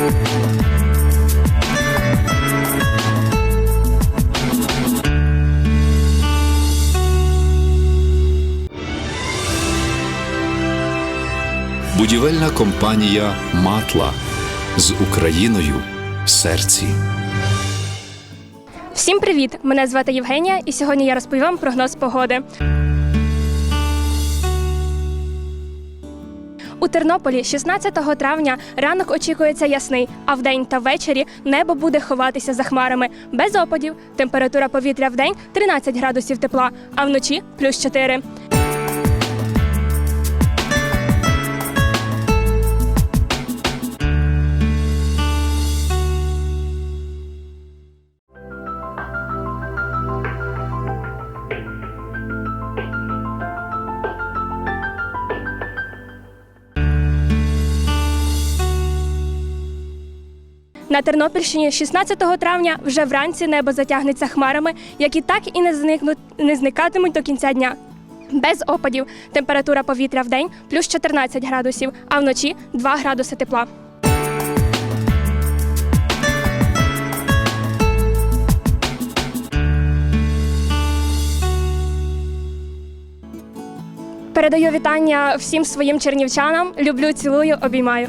Будівельна компанія Матла з Україною в серці. Всім привіт! Мене звати Євгенія, і сьогодні я розповім вам прогноз погоди. У Тернополі 16 травня ранок очікується ясний, а вдень та ввечері небо буде ховатися за хмарами. Без опадів. Температура повітря вдень 13 градусів тепла, а вночі плюс 4. На Тернопільщині 16 травня вже вранці небо затягнеться хмарами, які так і не зникнуть, не зникатимуть до кінця дня. Без опадів температура повітря в день плюс 14 градусів, а вночі 2 градуси тепла. Передаю вітання всім своїм чернівчанам. Люблю, цілую, обіймаю.